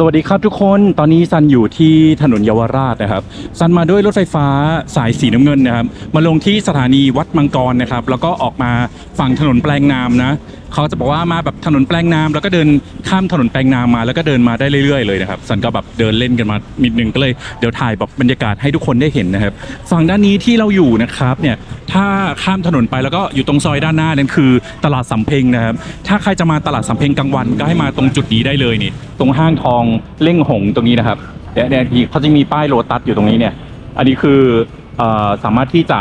สวัสดีครับทุกคนตอนนี้ซันอยู่ที่ถนนเยาวราชนะครับซันมาด้วยรถไฟฟ้าสายสีน้ำเงินนะครับ มาลงที่สถานีวัดมังกรนะครับ แล้วก็ออกมาฝั่งถนนแปลงนามนะ เขาจะบอกว่ามาแบบถนนแปลงนามแล้วก็เดินข้ามถนนแปลงนามมาแล้วก็เดินมาได้เรื่อยๆเลยนะครับซันก็แบบเดินเล่นกันมานิดนึงก็เลยเดี๋ยวถ่ายแบบบรรยากาศให้ทุกคนได้เห็นนะครับฝั่งด้านนี้ที่เราอยู่นะครับเนี่ยถ้าข้ามถนนไปแล้วก็อยู่ตรงซอยด้านหน้านั่นคือตลาดสำเพ็งนะครับถ้าใครจะมาตลาดสำเพ็งกลางวันก็ให้มาตรงจุดนี้ได้เลยนี่ ตรงห้างทองเล่งหงตรงนี้นะครับเดี๋ยวเดี๋ยวทีเขาจะมีป้ายโลตัสอยู่ตรงนี้เนี่ยอันนี้คือสามารถที่จะ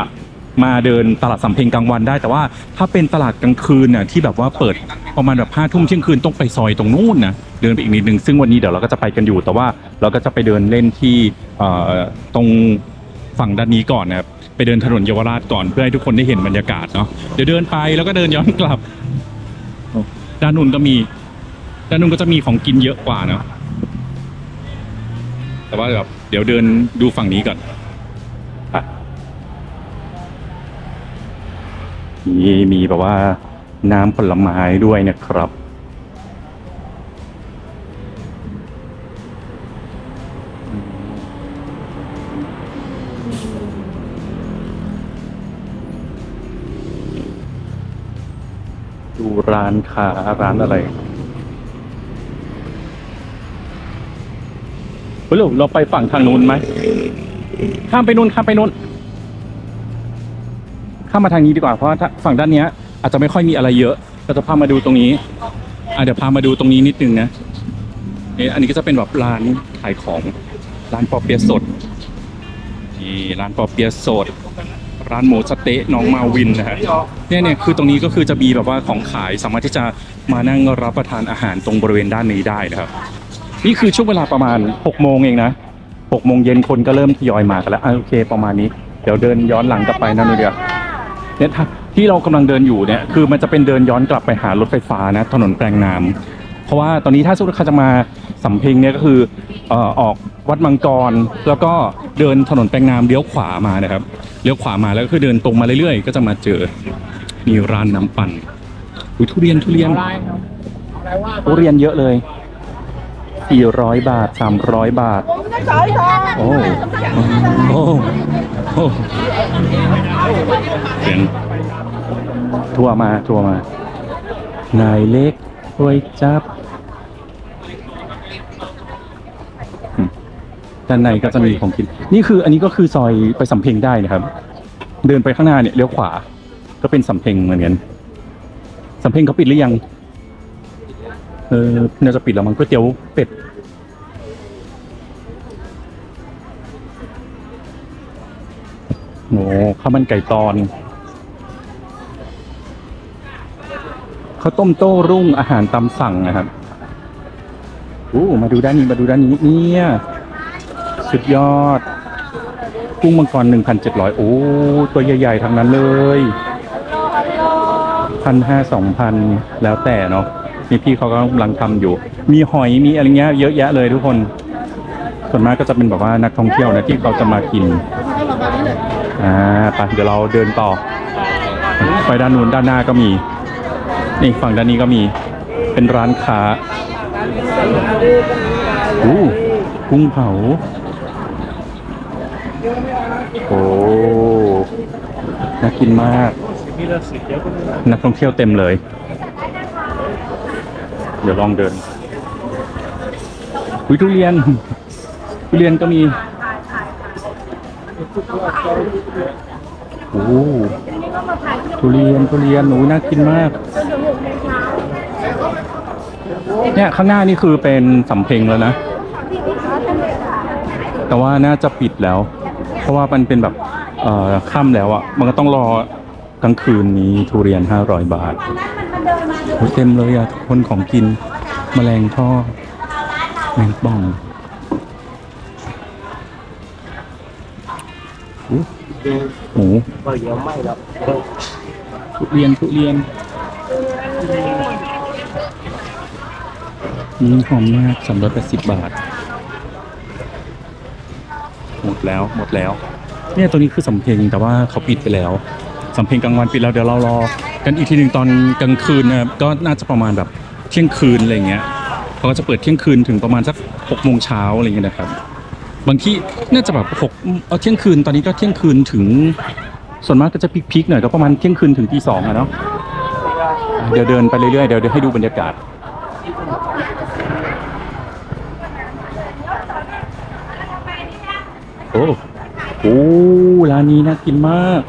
มาเดินตลาดสำเพ็งกลางวันได้ แต่ว่าถ้าเป็นตลาดกลางคืนน่ะที่แบบว่าเปิดประมาณแบบห้าทุ่มเที่ยงคืนต้องไปซอยตรงนู้นนะเดินไปอีกนิดนึงซึ่งวันนี้เดี๋ยวเราก็จะไปกันอยู่ แต่ว่าเราก็จะไปเดินเล่นที่เอ่อตรงฝั่งด้านนี้ก่อนนะครับไปเดินถนนเยาวราชก่อนเพื่อให้ทุกคนได้เห็นบรรยากาศเนาะเดี๋ยวเดินไปแล้วก็เดินย้อนกลับด้านนู้นก็มีด้านนู้นก็จะมีของกินเยอะกว่าเนาะแต่ว่าแบบเดี๋ยวเดินดูฝั่งนี้ก่อน มีมีแบบว่าน้ำผลไม้ด้วยนะครับ ดูร้านค้าร้านอะไรเฮ้ยเราเราไปฝั่งทางนู้นไหมข้ามไปนู้นข้ามไปนู้น ข้ามมาทางนี้ดีกว่าเพราะว่าถ้าฝั่งด้านเนี้ยอาจจะไม่ค่อยมีอะไรเยอะเราจะพามาดูตรงนี้อะเดี๋ยวพามาดูตรงนี้นิดนึงนะนี่อันนี้ก็จะเป็นแบบร้านขายของร้านปอเปียะสดนี่ร้านปอเปียะสด ร้านหมูสะเต๊ะน้องมาวินนะฮะเนี่ยเนี่ยคือตรงนี้ก็คือจะมีแบบว่าของขายสามารถที่จะมานั่งรับประทานอาหารตรงบริเวณด้านนี้ได้นะครับ นี่คือช่วงเวลาประมาณ6โมงเองนะ6โมงเย็นคนก็เริ่มทยอยมากันแล้วอะโอเคประมาณนี้ เดี๋ยวเดินย้อนหลังกลับไปนั่นเลยเดียว เนี่ยที่เรากำลังเดินอยู่เนี่ยคือมันจะเป็นเดินย้อนกลับไปหารถไฟฟ้านะถนนแปลงนามเพราะว่าตอนนี้ถ้าสมมติเขาจะมาสำเพ็งเนี่ยก็คือออกวัดมังกร แล้วก็เดินถนนแปลงนามเลี้ยวขวามานะครับเลี้ยวขวามาแล้วก็คือเดินตรงมาเรื่อยๆ ก็จะมาเจอมีร้านน้ำปั่นอุ้ยทุเรียนทุเรียนทุเรียนเยอะเลย400 บาท 300 บาท โอ้โอ้โอ้ เสียงทัวมาทัวมานายเล็กถ้วยจับด้านในก็จะมีของกิน นี่คืออันนี้ก็คือซอยไปสำเพ็งได้นะครับ เดินไปข้างหน้าเนี่ยเลี้ยวขวา ก็เป็นสำเพ็งเหมือนกันสำเพ็งเขาปิดหรือยัง เออน่าจะปิดแล้วมั้งก๋วยเตี๋ยวเป็ด โอ้ข้าวมันไก่ตอนข้าวต้มโต้รุ่งอาหารตามสั่งนะครับอู้มาดูด้านนี้มาดูด้านนี้เนี่ยสุดยอด กุ้งมังกร1,700โอ้ตัวใหญ่ๆทั้งนั้นเลยพันห้าสองพันแล้วแต่เนาะนี่พี่เขากำลังทำอยู่ มีหอยมีอะไรเงี้ยเยอะแยะเลยทุกคน ส่วนมากก็จะเป็นแบบว่านักท่องเที่ยวนะที่เขาจะมากิน อ่าไปเดี๋ยวเราเดินต่อ ไปด้านนู้นด้านหน้าก็มี นี่ฝั่งด้านนี้ก็มี เป็นร้านค้าอู้กุ้งเผา โอ้น่ากินมาก นักท่องเที่ยวเต็มเลย เดี๋ยวลองเดินอุยทุเรียนทุเรียนก็มี โอ้ทุเรียนทุเรียนหนูน่ากินมาก เนี่ยข้างหน้านี่คือเป็นสำเพ็งแล้วนะ แต่ว่าน่าจะปิดแล้ว เพราะว่ามันเป็นแบบเอ่อค่ำแล้วอะ่ะมันก็ต้องรอกลางคืนนี้ทุเรียนห้าร้อยบาทเต็มเลยอะ่ะทุกคนของกินแมลงทอดแมงป่อง หมูเดี๋ยวไม่แล้วทุเรียนทุเรียนอืมหอมมากสามร้อยแปดสิบบาท หมดแล้วหมดแล้ว เนี่ยตัวนี้คือสำเพ็งแต่ว่าเขาปิดไปแล้วสำเพ็งกลางวันปิดแล้วเดี๋ยวเรารอ กันอีกทีหนึ่งตอนกลางคืนนะครับก็น่าจะประมาณแบบเที่ยงคืนอะไรเงี้ยเขาก็จะเปิดเที่ยงคืนถึงประมาณสักหกโมงเช้าอะไรเงี้ยนะครับ บางที่น่าจะแบบหกเอาเที่ยงคืนตอนนี้ก็เที่ยงคืนถึง ส่วนมากก็จะพิกๆหน่อยก็ประมาณเที่ยงคืนถึงตีสองอะเนาะเดี๋ยวเดินไปเรื่อยๆเดี๋ยวเดี๋ยวให้ดูบรรยากาศโอ้โหร้านนี้น่ากินมาก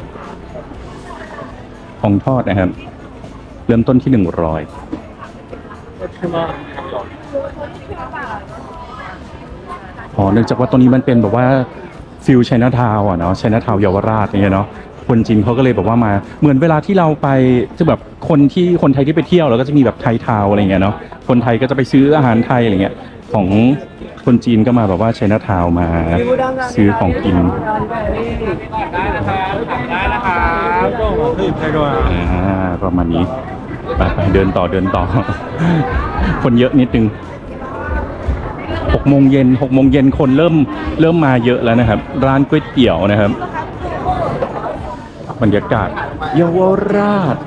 ของทอดนะครับ เริ่มต้นที่หนึ่งร้อย อ๋อเนื่องจากว่าตรงนี้มันเป็นแบบว่าฟิลไชน่าทาว์อะเนาะไชน่าทาว์เยาวราชอย่างเงี้ยเนาะคนจีนเขาก็เลยแบบว่ามาเหมือนเวลาที่เราไปจะแบบคนที่คนไทยที่ไปเที่ยวแล้วก็จะมีแบบไทยทาว์อะไรเงี้ยเนาะคนไทยก็จะไปซื้ออาหารไทยอะไรเงี้ยของคนจีนก็มาแบบว่าไชน่าทาว์มาซื้อของกินได้นะครับรีบให้ด้วยอ่าประมาณนี้ไปไปเดินต่อเดินต่อ คนเยอะนิดนึง หกโมงเย็นหกโมงเย็นคนเริ่มเริ่มมาเยอะแล้วนะครับ ร้านก๋วยเตี๋ยวนะครับ บรรยากาศเยาวราช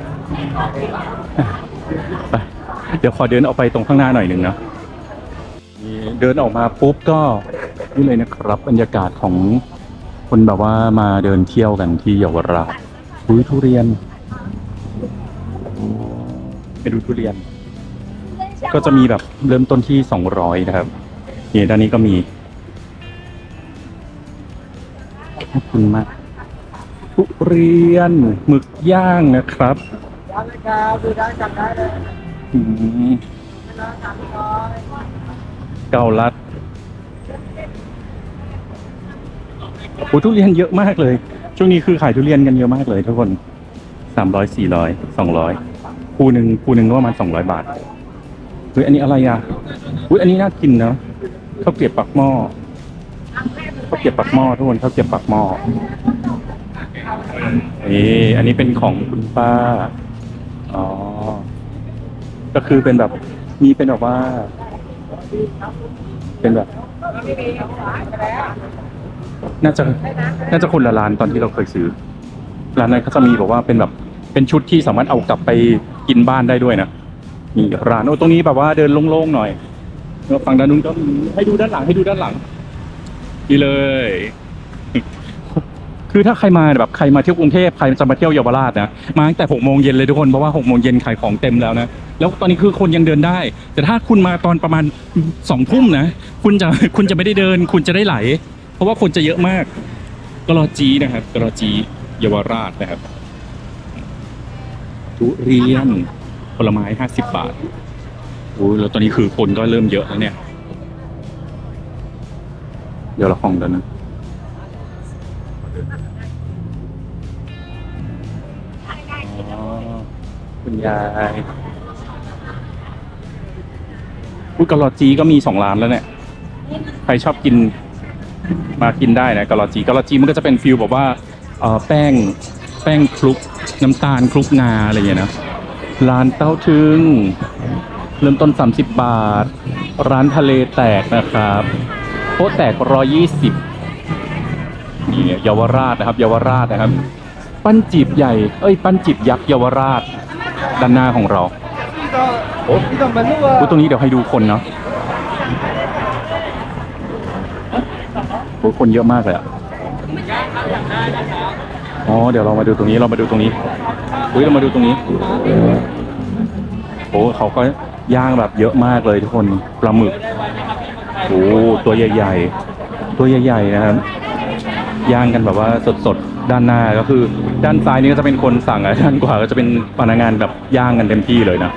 ไปเดี๋ยวขอเดินออกไปตรงข้างหน้าหน่อยหนึ่งนะเดินออกมาปุ๊บก็นี่เลยนะครับ บรรยากาศของคนแบบว่ามาเดินเที่ยวกันที่เยาวราชอุ้ยทุเรียนไปดูทุเรียน ก็จะมีแบบเริ่มต้นที่สองร้อยนะครับ นี่ด้านนี้ก็มีขอบคุณมากทุเรียนหมึกย่างนะครับได้เลยครับดูได้จำได้เลยอืมสามร้อยเกาลัดโอ้ทุเรียนเยอะมากเลย ช่วงนี้คือขายทุเรียนกันเยอะมากเลยทุกคนสามร้อยสี่ร้อยสองร้อยคูหนึ่งคูหนึ่งก็ประมาณสองร้อยบาทเฮ้ยอันนี้อะไรอะอุ้ยอันนี้น่ากินเนาะ ข้าวเกรียบปักหม้อข้าวเกรียบปักหม้อทุกคนข้าวเกรียบปักหม้อนี่อันนี้เป็นของคุณป้าอ๋อก็คือเป็นแบบมีเป็นแบบว่า เป็นแบบ น่าจะน่าจะคนละร้านตอนที่เราเคยซื้อร้านนั้นเขาจะมีบอกว่าเป็นแบบเป็นชุดที่สามารถเอากลับไปกินบ้านได้ด้วยนะมีร้านโอ้ตรงนี้แบบว่าเดินโล่งๆหน่อย แล้วฝั่งด้านนู้นก็มีให้ดูด้านหลังให้ดูด้านหลังนี่เลย คือถ้าใครมาแบบใครมาเที่ยวกรุงเทพใครจะมาเที่ยวเยาวราชนะมาตั้งแต่หกโมงเย็นเลยทุกคนเพราะว่าหกโมงเย็นขายของเต็มแล้วนะแล้วตอนนี้คือคนยังเดินได้ แต่ถ้าคุณมาตอนประมาณสองทุ่มนะคุณจะคุณจะไม่ได้เดิน คุณจะได้ไหล เพราะว่าคนจะเยอะมากกรอจีนะครับกรอจีเยาวราชนะครับทุเรียนผลไม้ห้าสิบบาท โอ้ยแล้วตอนนี้คือคนก็เริ่มเยอะแล้วเนี่ย เดี๋ยวเราห้องแล้วนะคุณยายพูดกะลอจีก็มีสองร้านแล้วเนี่ย ใครชอบกินมากินได้นะกะลอจีกะลอจีมันก็จะเป็นฟิลแบบว่าเอ่อแป้งแป้งคลุกน้ำตาลคลุกงาอะไรอย่างเงี้ยนะร้านเต้าถึง เริ่มต้น 30 บาท ร้านทะเลแตกนะครับโต๊ะแตก 120นี่เยาวราชนะครับเยาวราชนะครับ ปั้นจีบใหญ่ เอ้ย ปั้นจีบยักษ์เยาวราช ด้านหน้าของเราโอ้พี่ต้องมาลูกอะอุ๊ยตรงนี้เดี๋ยวให้ดูคนเนาะโอ้ยคนเยอะมากเลยอะอ๋อ เดี๋ยวเรามาดูตรงนี้ เรามาดูตรงนี้ อุ้ย เรามาดูตรงนี้ โอ้เขาก็ ย่างแบบเยอะมากเลยทุกคนปลาหมึกโอ้ตัวใหญ่ ๆ ตัวใหญ่ ๆ นะครับ ย่างกันแบบว่าสดๆ ด้านหน้าก็คือ ด้านซ้ายนี่ก็จะเป็นคนสั่งอะด้านขวาก็จะเป็นพนักงานแบบย่างกันเต็มที่เลยนะ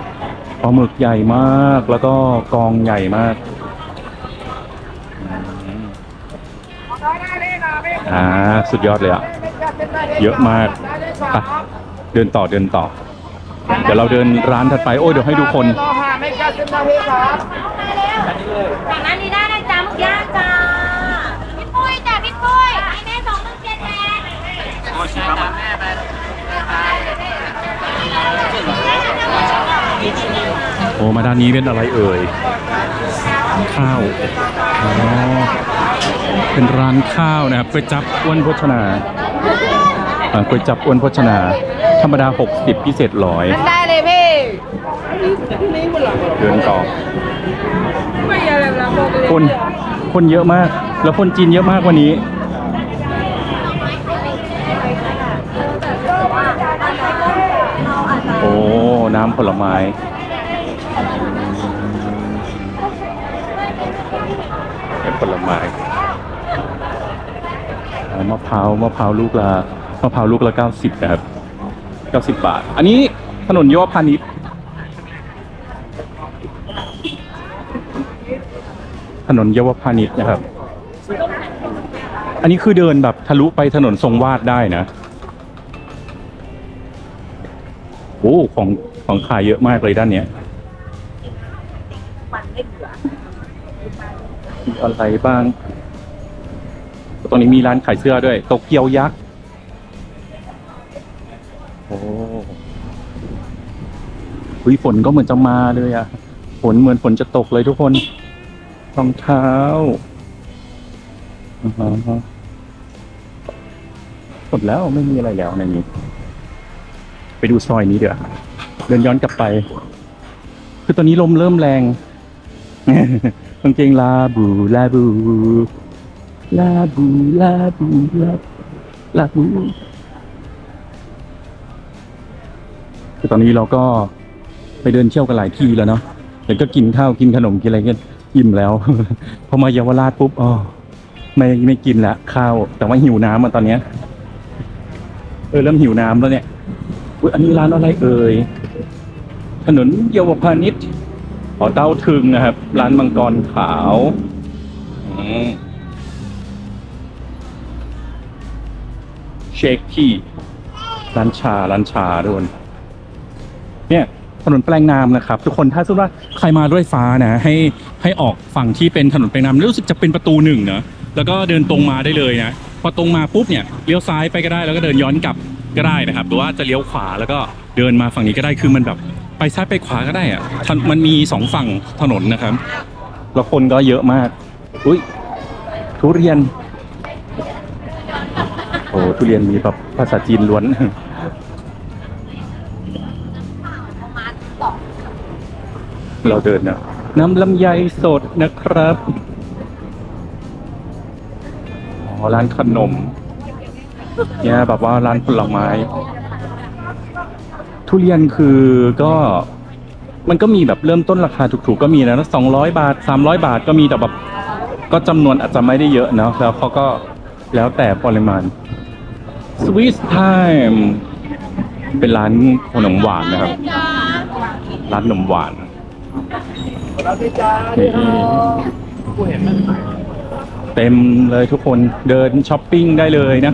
ปลาหมึกใหญ่มากแล้วก็กองใหญ่มากอ่าสุดยอดเลยอะเยอะมากเดินต่อเดินต่อ เดี๋ยวเราเดินร้านถัดไป โอ้ยเดี๋ยวให้ดูคนรอห้าไม่กล้าเส้นมาเฮครับสั่งร้านนี้ได้นะจ๊ะหมึกย่างจ้าพี่ปุ้ยจ้ะพี่ปุ้ยไอแม่สองหมึกเจ็ดแดงโอ้มาด้านนี้เป็นอะไรเอ่ย ข้าวอ๋อเป็นร้านข้าวนะครับก๋วยจับอ้วนโภชนาอ่าก๋วยจับอ้วนโภชนาธรรมดา 60 พิเศษร้อยได้เลยพี่เดินต่อคนคนเยอะมาก แล้วคนจีนเยอะมากวันนี้ โอ้ น้ำผลไม้เป็นผลไม้อ่ามะพร้าวมะพร้าวลูกละมะพร้าวลูกละเก้าสิบนะครับ เก้าสิบบาท อันนี้ถนนยวพาณิชย์ถนนเยาวพาณิชย์นะครับ อันนี้คือเดินแบบทะลุไปถนนทรงวาดได้นะ โอ้ ของของขายเยอะมากเลยด้านเนี้ยมีอะไรบ้าง ตรงนี้มีร้านขายเสื้อด้วย โตเกียวยักษ์ หุยฝนก็เหมือนจะมาเลยอะฝนเหมือนฝนจะตกเลยทุกคนรองเท้าอ่าหมดแล้วไม่มีอะไรแล้วในนี้ ไปดูซอยนี้เดี๋ยวเดินย้อนกลับไป คือตอนนี้ลมเริ่มแรงกางเกงลาบูลาบูลาบูลาบูลาลาบูคือตอนนี้เราก็ ไปเดินเที่ยวกันหลายที่แล้วเนาะเดี๋ยวก็กินข้าวกินขนมกินอะไรกันอิ่มแล้ว พอมาเยาวราชปุ๊บอ๋อไม่ไม่กินละข้าว แต่ว่าหิวน้ำมาตอนเนี้ยเออเริ่มหิวน้ำแล้วเนี่ยอุ๊ยอันนี้ร้านอะไรเอ่ยถนนเยาวพาณิชย์ขอเต้าถึงนะครับ ร้านมังกรขาวอืมเชคที่ร้านชาร้านชาทุกคนเนี่ย ถนนแปลงนามนะครับ ทุกคนถ้าสมมติว่าใครมาด้วยฟ้านะ ให้ให้ออกฝั่งที่เป็นถนนแปลงนามรู้สึกจะเป็นประตูหนึ่งเนะแล้วก็เดินตรงมาได้เลยนะพอตรงมาปุ๊บเนี่ยเลี้ยวซ้ายไปก็ได้แล้วก็เดินย้อนกลับก็ได้นะครับหรือว่าจะเลี้ยวขวาแล้วก็เดินมาฝั่งนี้ก็ได้คือมันแบบไปซ้ายไปขวาก็ได้อะมันมีสองฝั่งถนนนะครับแล้วคนก็เยอะมาก อุ้ยทุเรียน โอ้ทุเรียนมีแบบภาษาจีนล้วน เราเดินนะน้ำลำไยสดนะครับอ๋อร้านขนม เนี่ยแบบว่าร้านผลไม้ ทุเรียนคือก็มันก็มีแบบเริ่มต้นราคาถูกๆก็มีนะสองร้อยบาทสามร้อยบาทก็มีแต่แบบก็จำนวนอาจจะไม่ได้เยอะเนาะแล้วเขาก็แล้วแต่ปริมาณ Sweet Time เป็นร้านขนมหวานนะครับ ร้านขนมหวาน นี่เต็มเลยทุกคนเดินช้อปปิ้งได้เลยนะ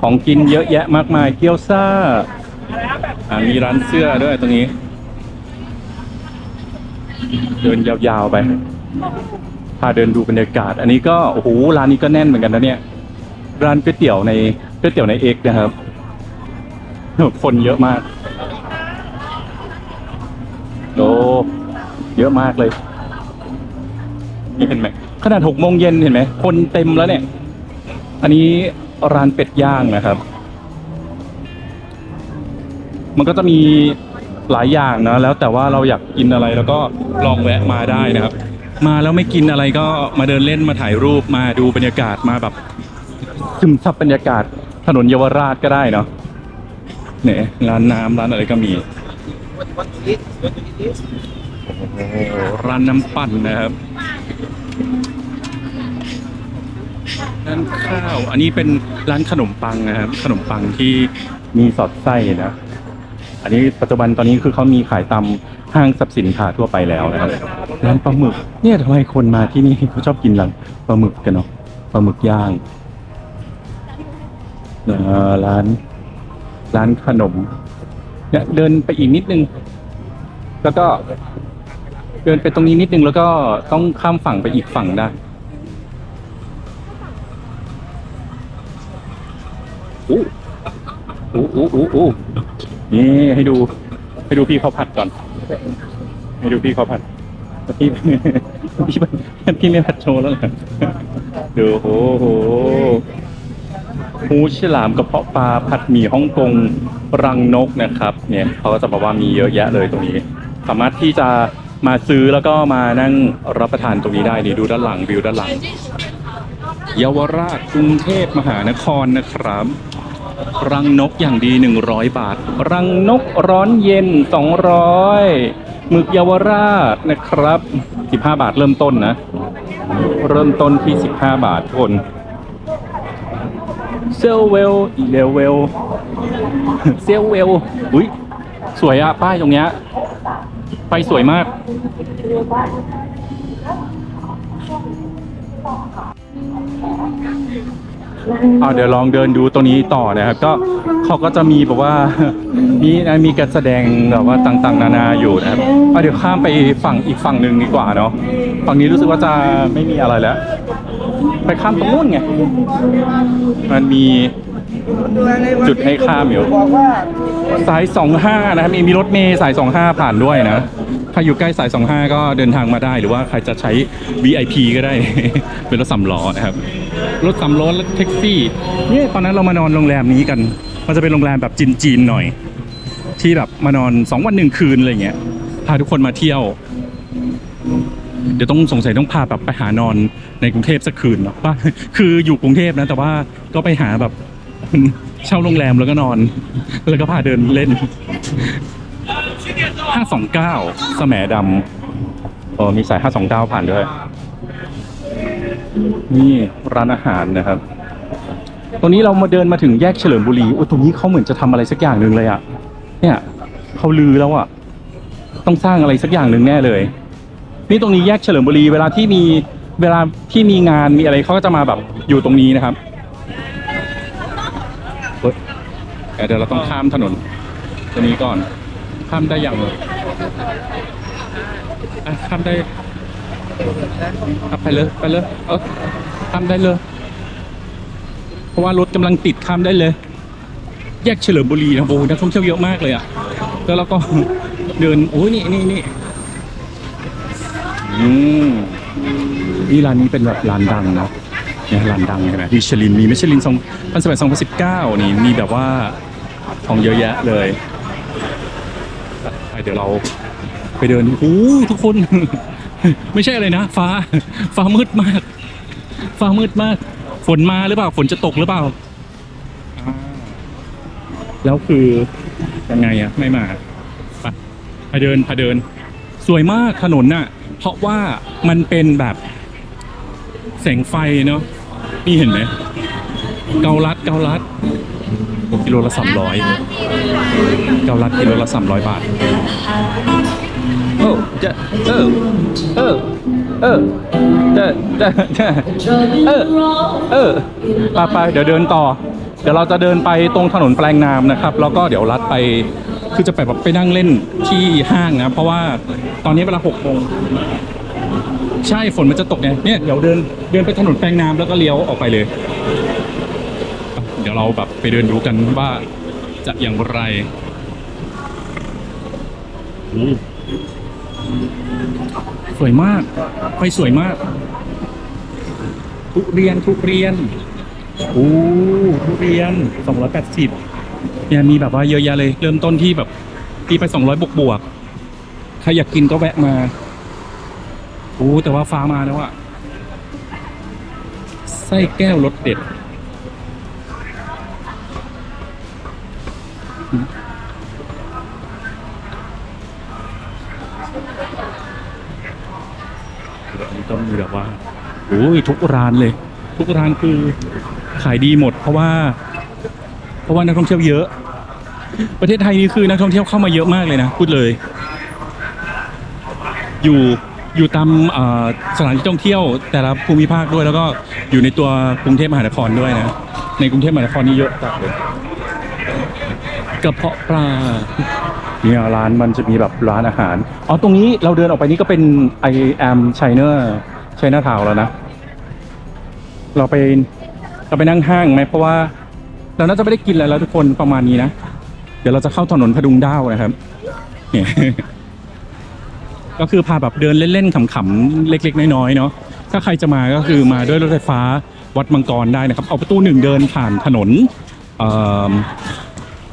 ของกินเยอะแยะมากมายเกี๊ยวซ่าอ่ามีร้านเสื้อด้วยตรงนี้ เดินยาวๆไปพาเดินดูบรรยากาศ อันนี้ก็โอ้โหร้านนี้ก็แน่นเหมือนกันนะเนี่ย ร้านก๋วยเตี๋ยวในก๋วยเตี๋ยวในเอกนะครับ คนเยอะมากโอ้ เยอะมากเลย นี่เห็นไหมขนาดหกโมงเย็นเห็นไหมคนเต็มแล้วเนี่ย อันนี้ร้านเป็ดย่างนะครับ มันก็จะมีหลายอย่างนะ แล้วแต่ว่าเราอยากกินอะไรแล้วก็ลองแวะมาได้นะครับ มาแล้วไม่กินอะไรก็มาเดินเล่นมาถ่ายรูปมาดูบรรยากาศมาแบบซึมซับบรรยากาศถนนเยาวราชก็ได้เนาะเนี่ยร้านน้ำร้านอะไรก็มีโอ้โห ร้านน้ำปั่นนะครับร้านข้าว อันนี้เป็นร้านขนมปังนะครับ ขนมปังที่มีสอดไส้นะ อันนี้ปัจจุบันตอนนี้คือเขามีขายตามห้างสรรพสินค้าทั่วไปแล้วนะครับ ร้านปลาหมึก เนี่ยทำไมคนมาที่นี่เขาชอบกินร้านปลาหมึกกันเนาะ ปลาหมึกย่างร้าน ร้านขนม เนี่ยเดินไปอีกนิดนึง แล้วก็ เดินไปตรงนี้นิดนึงแล้วก็ต้องข้ามฝั่งไปอีกฝั่งได้อู้อู้อู้อู้อู้นี่ให้ดู ให้ดูพี่เขาผัดก่อน ให้ดูพี่เขาผัดพี่พี่พี่ไม่ผัดโชว์แล้วเหรอดูโอ้โหหูฉลามกระเพาะปลาผัดหมี่ฮ่องกงรังนกนะครับ เนี่ยเขาก็จะบอกว่ามีเยอะแยะเลยตรงนี้ สามารถที่จะ มาซื้อแล้วก็มานั่งรับประทานตรงนี้ได้นี่ดูด้านหลังวิวด้านหลังเยาวราชกรุงเทพมหานครนะครับ รังนกอย่างดี 100 บาท รังนกร้อนเย็น 200หมึกเยาวราชนะครับ 15 บาทเริ่มต้นนะ เริ่มต้นที่ 15 บาททุกคนเซลเวลอีเลเวลเซลเวลอุ้ยสวยอะป้ายตรงเนี้ย ไปสวยมาก เอาเดี๋ยวลองเดินดูตัวนี้ต่อนะครับ ก็เขาก็จะมีแบบว่ามีนะมีการแสดงแบบว่าต่างๆ นานาอยู่นะครับเอาเดี๋ยวข้ามไปฝั่งอีกฝั่งหนึ่งดีกว่าเนาะฝั่งนี้รู้สึกว่าจะไม่มีอะไรแล้ว ไปข้ามตรงนู้นไงมันมี จุดให้ข้ามอยู่บอกว่าสาย 25 นะครับมีมีรถเมย์สาย 25 ผ่านด้วยนะใครอยู่ใกล้สาย 25 ก็เดินทางมาได้ หรือว่าใครจะใช้ VIP ก็ได้ เป็นรถสำล้อนะครับ รถสำล้อรถแท็กซี่เนี่ยตอนนั้นเรามานอนโรงแรมนี้กัน มันจะเป็นโรงแรมแบบจีนๆหน่อย ที่แบบมานอน 2 วันหนึ่งคืนอะไรเงี้ยพาทุกคนมาเที่ยว เดี๋ยวต้องสงสัยต้องพาแบบไปหานอนในกรุงเทพสักคืนเนาะว่าคืออยู่กรุงเทพนะแต่ว่าก็ไปหาแบบ เช่าโรงแรมแล้วก็นอน แล้วก็พาเดินเล่น 529สแหมดำเออมีสาย 529 ผ่านด้วย นี่ร้านอาหารนะครับ ตรงนี้เรามาเดินมาถึงแยกเฉลิมบุรีโอ้ตรงนี้เขาเหมือนจะทำอะไรสักอย่างหนึ่งเลยอะเนี่ยเขาลือแล้วอะต้องสร้างอะไรสักอย่างหนึ่งแน่เลย นี่ตรงนี้แยกเฉลิมบุรี เวลาที่มีเวลาที่มีงานมีอะไรเขาก็จะมาแบบอยู่ตรงนี้นะครับเฮ้ย เดี๋ยวเราต้องข้ามถนนตรงนี้ก่อน ข้ามได้ยังเลยอะข้ามได้อะไปเลยไปเลยเออข้ามได้เลย เพราะว่ารถกำลังติดข้ามได้เลย แยกเฉลิมบุรีนะโอ้โหนักท่องเที่ยวเยอะมากเลยอะแล้วเราก็เดินโอ้ยนี่นี่นี่อืมนี่ร้านนี้เป็นแบบร้านดังเนาะเนี่ยร้านดังใช่ไหมมิชลินมีมิชลินสองพันสมัยสองพันสิบเก้านี่มีแบบว่า ของเยอะแยะเลยไปเดี๋ยวเราไปเดินโอ้ทุกคน ไม่ใช่อะไรนะฟ้า ฟ้ามืดมาก ฟ้ามืดมาก ฝนมาหรือเปล่า ฝนจะตกหรือเปล่า แล้วคือยังไงอะไม่มาไปไปเดินไปเดิน สวยมากถนนน่ะ เพราะว่ามันเป็นแบบแสงไฟเนาะนี่เห็นไหมเกาลัดเกาลัด กิโลละสามร้อยเกาลัดกิโลละสามร้อยบาท โอ้จะเออเออเออจะจะจะเออเออไปไปเดี๋ยวเดินต่อ เดี๋ยวเราจะเดินไปตรงถนนแปลงนามนะครับ แล้วก็เดี๋ยวลัดไปคือจะไปแบบไปนั่งเล่นที่ห้างนะ เพราะว่าตอนนี้เวลาหกโมงใช่ฝนมันจะตกไงเนี่ยเดี๋ยวเดินเดินไปถนนแปลงน้ำแล้วก็เลี้ยวออกไปเลยเดี๋ ยวเราแบบไปเดินดูกันว่าจะอย่างไรโอ้สวยมาก ไฟสวยมาก ทุเรียนทุเรียนโอ้ทุเรียนสองร้อยแปดสิบเนี่ยมีแบบว่าเยอะแยะเลย เริ่มต้นที่แบบตีไปสองร้อยบวกบวกใครอยากกินก็แวะมาโอ้แต่ว่าฟ้ามาแล้วอะไส้แก้วรสเด็ด ยทุกร้านเลย ทุกร้านคือขายดีหมด เพราะว่า เพราะว่านักท่องเที่ยวเยอะ ประเทศไทยนี่คือนักท่องเที่ยวเข้ามาเยอะมากเลยนะพูดเลย อยู่อยู่ตามสถานที่ท่องเที่ยวแต่ละภูมิภาคด้วยแล้วก็อยู่ในตัวกรุงเทพมหานครด้วยนะ ในกรุงเทพมหานครนี่เยอะจัดเลยกระเพาะปลาเนี่ยร้านมันจะมีแบบร้านอาหาร อ๋อ ตรงนี้เราเดินออกไปนี่ก็เป็น I am China China Town แล้วนะ เราไปเราไปนั่งห้างไหมเพราะว่าเราน่าจะไม่ได้กินอะไรแล้วทุกคนประมาณนี้นะ เดี๋ยวเราจะเข้าถนนพดุงด้าวนะครับเนี่ยก็คือพาแบบเดินเล่นๆขำๆเล็ก ๆ น้อยๆเนาะถ้าใครจะมาก็คือมาด้วยรถไฟฟ้าวัดมังกรได้นะครับ เอาประตูหนึ่งเดินผ่านถนน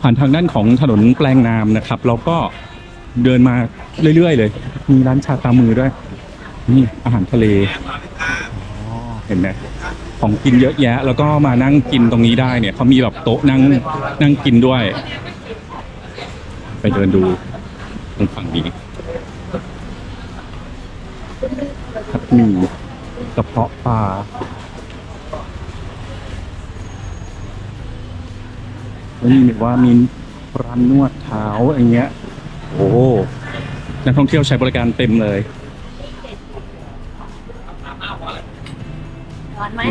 ผ่านทางด้านของถนนแปลงนามนะครับแล้วก็เดินมาเรื่อยๆเลย มีร้านชาตามือด้วย นี่อาหารทะเลเห็นไหม ของกินเยอะแยะ แล้วก็มานั่งกินตรงนี้ได้เนี่ยเขามีแบบโต๊ะนั่งนั่งกินด้วย ไปเดินดูตรงฝั่งนี้ครับมีกระเพาะปลานี่มีว่ามีร้านนวดเท้าอย่างเงี้ย โอ้นักท่องเที่ยวใช้บริการเต็มเลย ร้อนไหม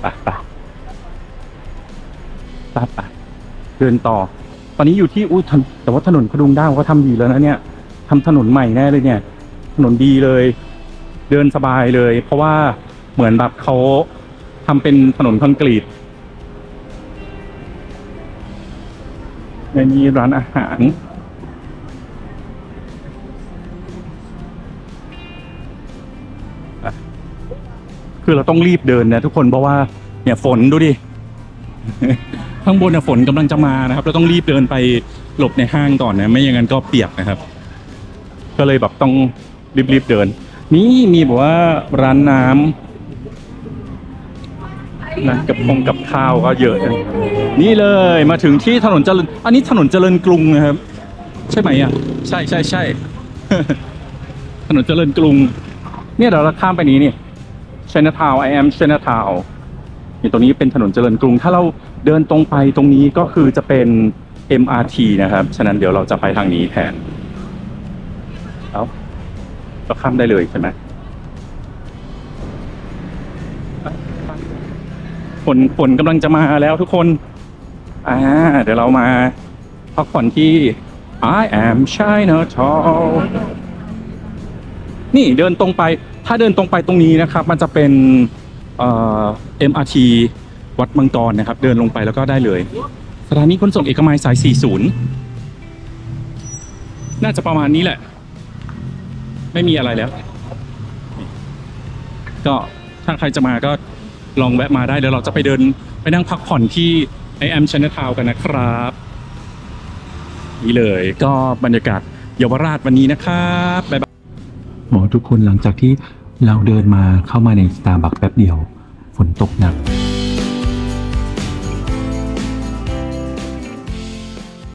ไปไปไปไปเดินต่อ ตอนนี้อยู่ที่อุ้ยแต่ว่าถนนพดุงด้าวเขาทำดีแล้วนะเนี่ยทำถนนใหม่แน่เลยเนี่ย ถนนดีเลย เดินสบายเลย เพราะว่าเหมือนแบบเขาทำเป็นถนนคอนกรีตในนี้ร้านอาหาร คือเราต้องรีบเดินนะทุกคนเพราะว่าเนี่ยฝนดูดิ ข้างบนน่ะฝนกำลังจะมานะครับ เราต้องรีบเดินไปหลบในห้างก่อนนะ ไม่อย่างนั้นก็เปียกนะครับ ก็เลยแบบต้องรีบๆเดิน นี่มีแบบว่าร้านน้ำนะกับพงกับข้าวก็เยอะนะนี่เลยมาถึงที่ถนนเจริญ อันนี้ถนนเจริญกรุงนะครับ ใช่ไหมอะ ใช่ใช่ใช่ถนนเจริญกรุง เนี่ยเดี๋ยวเราข้ามไปนี้นี่ ชน t ทาว I am ชน t ทาวนี่ตรงนี้เป็นถนนเจริญกรุง ถ้าเราเดินตรงไปตรงนี้ก็คือจะเป็น MRT นะครับ ฉะนั้นเดี๋ยวเราจะไปทางนี้แทนเอาเราข้ามได้เลยใช่ไหมฝนฝนกำลังจะมาแล้วทุกคน อ่า เดี๋ยวเรามาพักผ่อนที่ I am Chinatown นี่เดินตรงไป ถ้าเดินตรงไปตรงนี้นะครับมันจะเป็นเอ่อ MRT วัดมังกรนะครับ เดินลงไปแล้วก็ได้เลย สถานีขนส่งเอกมัยสาย 40 น่าจะประมาณนี้แหละ ไม่มีอะไรแล้ว ก็ถ้าใครจะมาก็ลองแวะมาได้เดี๋ยวเราจะไปเดินไปนั่งพักผ่อนที่ไอแอมชนทาวกันนะครับ นี่เลยก็บรรยากาศเยาวราชวันนี้นะครับบ๊ายบายหมอทุกคนหลังจากที่ เราเดินมาเข้ามาในสตาร์บัคแป๊บเดียว ฝนตกหนัก